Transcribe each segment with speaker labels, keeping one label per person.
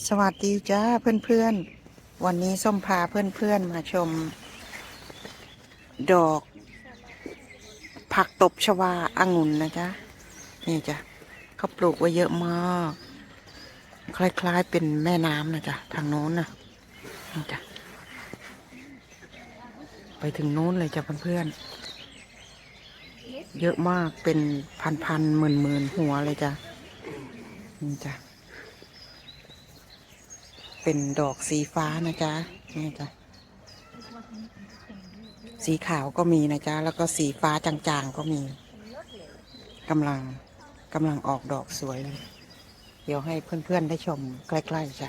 Speaker 1: สวัสดีจ้าเพื่อนๆ วันนี้ส้มพาเพื่อนๆมาชม ดอก ผักตบชวาองุ่นนะจ๊ะนี่จ้ะเขาปลูกไว้เยอะมาก คล้ายๆเป็นแม่น้ำนะจ๊ะทางโน้นนะนี่จ้ะไปถึงโน้นเลยจ้ะเพื่อนๆเยอะมากเป็นพันๆหมื่นๆหัวเลยจ้ะนี่จ้ะ เป็นดอกสีฟ้านะจ๊ะนี่จ้ะสีขาวก็มีนะจ๊ะ แล้วก็สีฟ้าจางๆก็มีกำลังกำลังออกดอกสวยเลย เดี๋ยวให้เพื่อนๆได้ชมใกล้ๆจ้ะ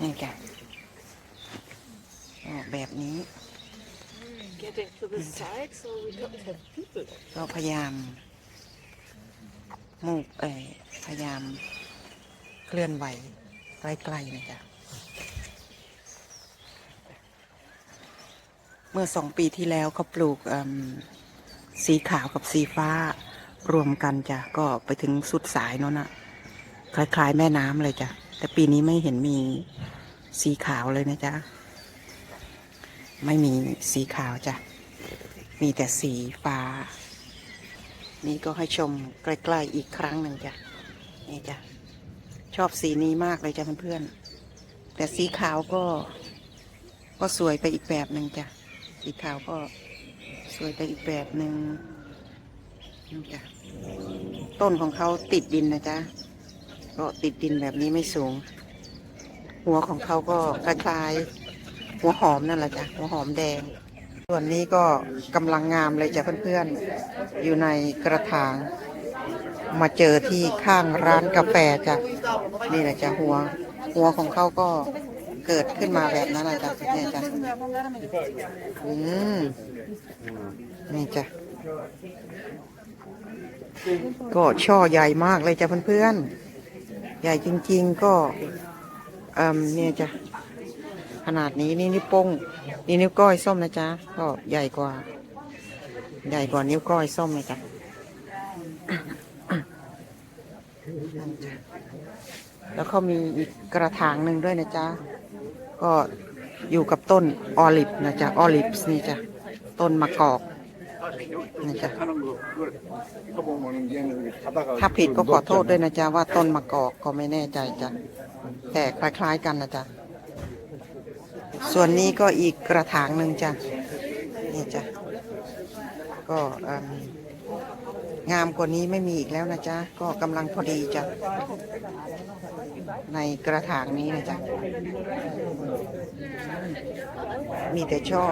Speaker 1: นี่จ้ะแบบนี้
Speaker 2: Getting to the side so we don't have people.
Speaker 1: ก็พยายามมูกเอ่ยพยายามเคลื่อนไหว ใกล้ๆนะจ๊ะเมื่อสองปีที่แล้วเขาปลูกสีขาวกับสีฟ้ารวมกันจ้ะก็ไปถึงสุดสายโนั่นนะคล้าย ๆ แม่น้ำเลยจ้ะแต่ปีนี้ไม่เห็นมีสีขาวเลยนะจ๊ะไม่มีสีขาวจ้ะมีแต่สีฟ้า นี่ก็ให้ชมใกล้ ๆ อีกครั้งหนึ่งจ้ะนี่จ้ะ ชอบสีนี้มากเลยจ้ะเพื่อนๆแต่สีขาวก็ ก็สวยไปอีกแบบหนึ่งจ้ะสีขาวก็สวยไปอีกแบบหนึ่งนี่จ้ะต้นของเขาติดดินนะจ๊ะก็ติดดินแบบนี้ไม่สูง หัวของเขาก็คล้ายๆหัวหอมนั่นแหละจ้ะหัวหอมแดง ส่วนนี้ก็กำลังงามเลยจ้ะเพื่อนๆอยู่ในกระถาง มาเจอที่ข้างร้านกาแฟจ้ะนี่แหละจ้ะหัว หัวของเขาก็เกิดขึ้นมาแบบนั้นแหละจ้ะเนี่ยจ้ะอืมนี่จ้ะก็ช่อใหญ่มากเลยจ้ะเพื่อนๆ ใหญ่จริง ๆ ก็เอ่มเนี่ยจ้ะขนาดนี้นี่นิ้วโป้งนี่นิ้วก้อยส้มนะจ๊ะก็ใหญ่กว่า ใหญ่กว่านิ้วก้อยส้มเลยจ้ะ แล้วเขามีอีกกระถางหนึ่งด้วยนะจ๊ะ ก็อยู่กับต้นออลิฟนะจ๊ะ ออลิฟนี่จ้ะ ต้นมะกอกนี่จ้ะถ้าผิดก็ขอโทษด้วยนะจ๊ะ ว่าต้นมะกอกก็ไม่แน่ใจจ้ะ แต่คล้ายๆกันนะจ๊ะ ส่วนนี้ก็อีกกระถางหนึ่งจ้ะ นี่จ้ะ ก็เอิ่ม งามกว่านี้ไม่มีอีกแล้วนะจ๊ะ ก็กำลังพอดีจ้ะ ในกระถางนี้นะจ๊ะ มีแต่ช่อ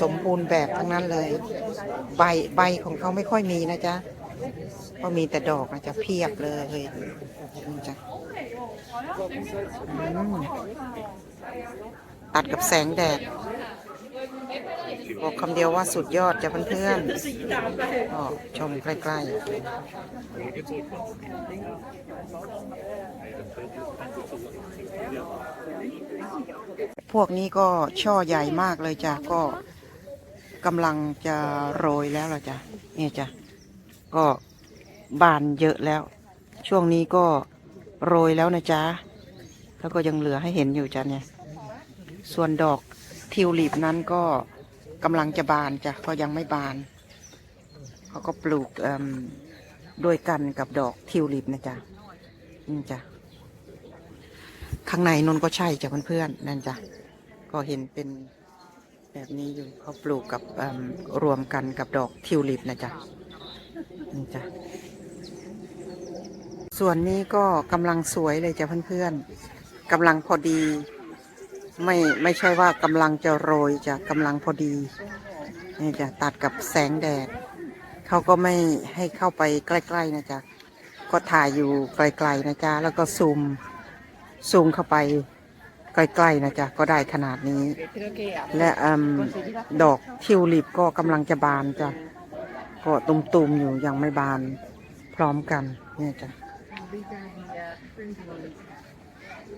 Speaker 1: สมบูรณ์แบบทั้งนั้นเลย ใบใบของเขาไม่ค่อยมีนะจ๊ะก็มีแต่ดอกนะจ๊ะเพียบเลยนี่จ้ะตัดกับแสงแดด บอกคำเดียวว่าสุดยอดจ้ะเพื่อนๆก็ชมใกล้ๆ พวกนี้ก็ช่อใหญ่มากเลยจ้ะก็กำลังจะโรยแล้วล่ะจ้ะนี่จ้ะก็บานเยอะแล้ว ช่วงนี้ก็โรยแล้วนะจ๊ะแล้วก็ยังเหลือให้เห็นอยู่จ้ะเนี่ย ส่วนดอกทิวลิปนั้นก็ กำลังจะบานจ้ะก็ยังไม่บาน เขาก็ปลูกด้วยกันกับดอกทิวลิปนะจ๊ะนี่จ้ะข้างในนนก็ใช่จ้ะเพื่อนๆนั่นจ้ะก็เห็นเป็นแบบนี้อยู่เขาปลูกกับรวมกันกับดอกทิวลิปนะจ๊ะนี่จ้ะส่วนนี้ก็กำลังสวยเลยจ้ะเพื่อนๆกำลังพอดี ไม่ไม่ใช่ว่ากำลังจะโรยจะกำลังพอดีนี่จะตัดกับแสงแดดเขาก็ไม่ให้เข้าไปใกล้ ๆนะจ๊ะก็ถ่ายอยู่ไกลๆนะจ๊ะแล้วก็ซูมซูมเข้าไปใกล้ๆนะจ๊ะก็ได้ขนาดนี้ และอดอกทิวลิปก็กำลังจะบานจ้ะก็ตุ่มๆอยู่ยังไม่บานพร้อมกันเนี่ยจ้ะ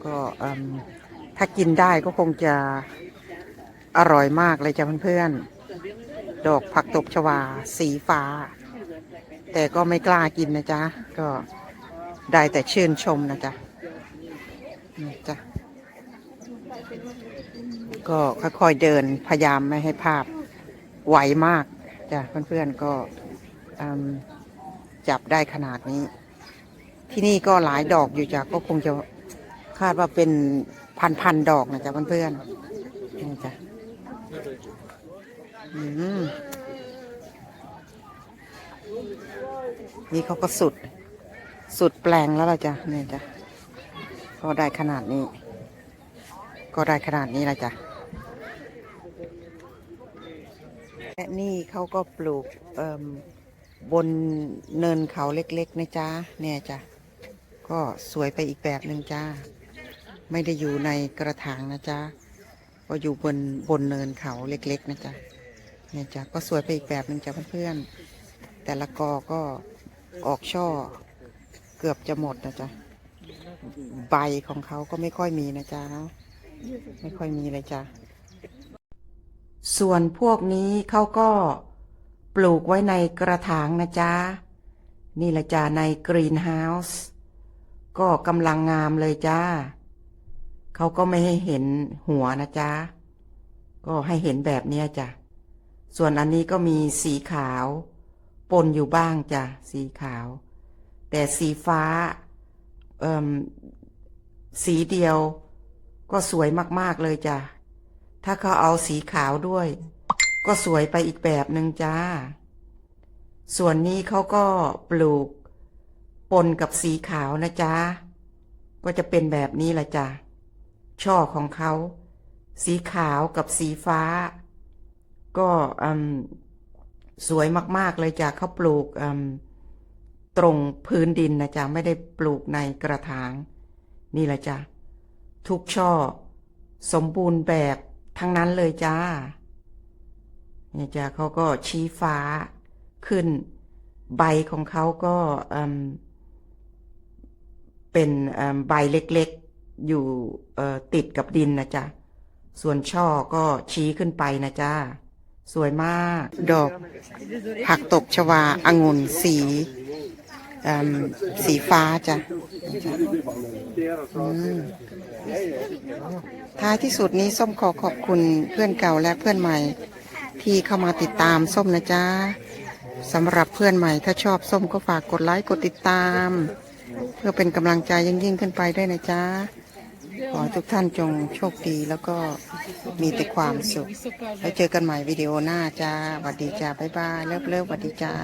Speaker 1: ก็อืม ถ้ากินได้ก็คงจะอร่อยมากเลยจ้ะเพื่อนๆ ดอกผักตบชวา สีฟ้า แต่ก็ไม่กล้ากินนะจ๊ะ ก็ได้แต่ชื่นชมนะจ๊ะนี่จ้ะ ก็ค่อยๆเดินพยายามไม่ให้ภาพไหวมากจ้ะเพื่อนๆก็จับได้ขนาดนี้ ที่นี่ก็หลายดอกอยู่จ้ะก็คงจะคาดว่าเป็น พันๆดอกนะจ๊ะเพื่อนๆนี่จ้ะอืมนี่เขาก็สุด สุดแปลงแล้วล่ะจ้ะนี่จ้ะก็ได้ขนาดนี้ ก็ได้ขนาดนี้ละจ้ะและนี่เขาก็ปลูกเอ่มบนเนินเขาเล็กๆนะจ๊ะเนี่ยจ้ะก็สวยไปอีกแบบหนึ่งจ้า ไม่ได้อยู่ในกระถางนะจ๊ะก็อยู่บนบนเนินเขาเล็ก ๆ นะจ๊ะเนี่ยจ้ะก็สวยไปอีกแบบหนึ่งจ้ะเพื่อนๆแต่ละกอก็ออกช่อ เกือบจะหมดนะจ๊ะใบของเขาก็ไม่ค่อยมีนะจ๊ะไม่ค่อยมีเลยจ้ะส่วนพวกนี้เขาก็ปลูกไว้ในกระถางนะจ๊ะนี่ละจ้ะในกรีนเฮาส์ก็กำลังงามเลยจ้า เขาก็ไม่ให้เห็นหัวนะจ๊ะ ก็ให้เห็นแบบเนี้ยจ้ะ ส่วนอันนี้ก็มีสีขาว ปนอยู่บ้างจ้ะ สีขาว แต่สีฟ้า เอ่มสีเดียว ก็สวยมากๆเลยจ้ะ ถ้าเขาเอาสีขาวด้วย ก็สวยไปอีกแบบหนึ่งจ้า ส่วนนี้เขาก็ปลูก ปนกับสีขาวนะจ๊ะ ก็จะเป็นแบบนี้แหละจ้ะ ช่อของเขา สีขาวกับสีฟ้า ก็สวยมาก ๆ เลยจ้ะเขาปลูกตรงพื้นดินนะจ๊ะ ไม่ได้ปลูกในกระถาง นี่แหละจ้ะ ทุกช่อ สมบูรณ์แบบทั้งนั้นเลยจ้าเนี่ยจ้ะเขาก็ชี้ฟ้าขึ้น ใบของเขาก็เป็นใบเล็กๆ อยู่ติดกับดินนะจ๊ะ ส่วนช่อก็ชี้ขึ้นไปนะจ้าสวยมาก ดอกผักตบชวาองุ่นสีสีฟ้าจ้ะ ท้ายที่สุดนี้ส้มขอขอบคุณเพื่อนเก่าและเพื่อนใหม่ ที่เข้ามาติดตามส้มนะจ๊ะสำหรับเพื่อนใหม่ถ้าชอบส้มก็ฝากกดไลค์กดติดตาม เพื่อเป็นกำลังใจยิ่งยิ่งๆขึ้นไปด้วยนะจ๊ะ ขอทุกท่านจงโชคดีแล้วก็มีแต่ความสุข แล้วเจอกันใหม่วิดีโอหน้าจ้าสวัสดีจ้า บ๊ายบาย เลิฟเลิฟสวัสดีจ้า